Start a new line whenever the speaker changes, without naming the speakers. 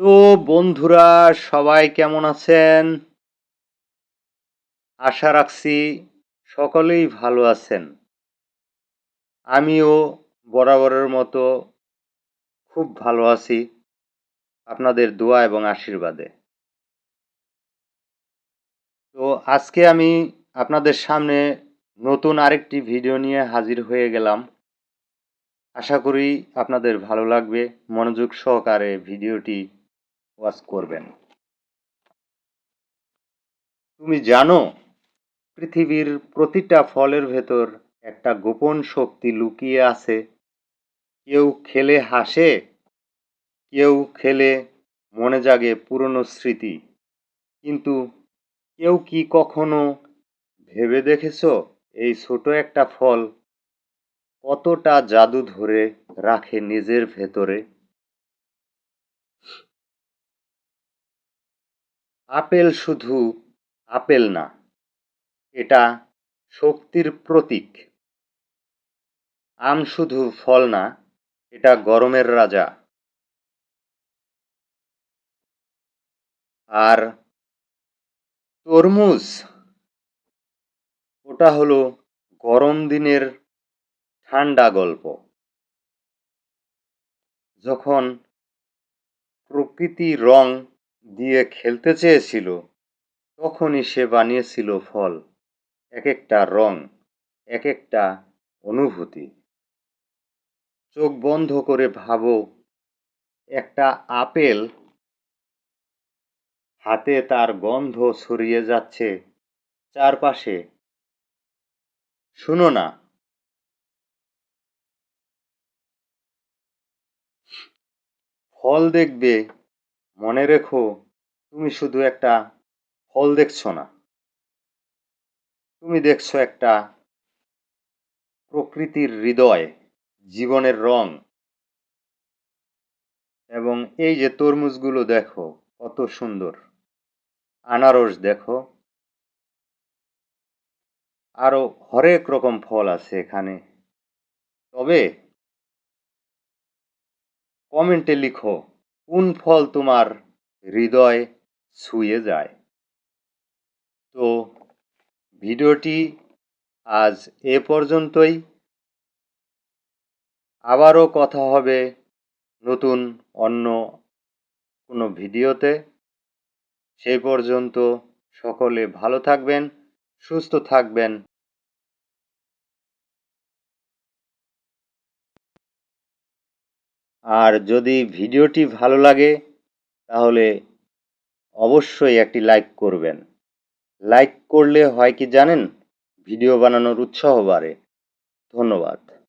তো বন্ধুরা, সবাই কেমন আছেন? আশা রাখছি সকলেই ভালো আছেন। আমিও বরাবরের মতো খুব ভালো আছি আপনাদের দোয়া এবং আশীর্বাদে। তো আজকে আমি আপনাদের সামনে নতুন আরেকটি ভিডিও নিয়ে হাজির হয়ে গেলাম। আশা করি আপনাদের ভালো লাগবে। মনোযোগ সহকারে ভিডিওটি ওয়াচ করবেন। তুমি জানো, পৃথিবীর প্রতিটা ফলের ভেতর একটা গোপন শক্তি লুকিয়ে আছে। কেউ খেলে হাসে, কেউ খেলে মনে জাগে পুরনো স্মৃতি। কিন্তু কেউ কি কখনো ভেবে দেখেছ, এই ছোট একটা ফল কতটা জাদু ধরে রাখে নিজের ভেতরে? আপেল শুধু আপেল না, এটা শক্তির প্রতীক। আম শুধু ফল না, এটা গরমের রাজা। আর তরমুজ, ওটা হলো গরম দিনের ঠান্ডা গল্প। যখন প্রকৃতি রং দিয়ে খেলতে চেয়েছিল, তখনই সে বানিয়েছিল ফল এক একটা রং এক একটা অনুভূতি। চোখ বন্ধ করে ভাবো, একটা আপেল হাতে তার গন্ধ ছড়িয়ে যাচ্ছে চারপাশে। শুনো না। ফল দেখবে মনে রেখো, তুমি শুধু একটা ফল দেখছ না। তুমি দেখছ একটা প্রকৃতির হৃদয়, জীবনের রং। এবং এই যে তরমুজগুলো দেখো, কত সুন্দর। আনারস দেখো। আরও হরেক রকম ফল আছে এখানে। তবে কমেন্টে লিখো কোন ফল তোমার হৃদয় ছুঁয়ে যায়? তো ভিডিওটি আজ এ পর্যন্তই। আবারও কথা হবে নতুন অন্য কোনো ভিডিওতে। সেই পর্যন্ত সকলে ভালো থাকবেন, সুস্থ থাকবেন। আর যদি ভিডিওটি ভালো লাগে, তাহলে অবশ্যই একটি লাইক করবেন। লাইক করলে হয় কি জানেন? ভিডিও বানানোর উৎসাহ বাড়ে। ধন্যবাদ।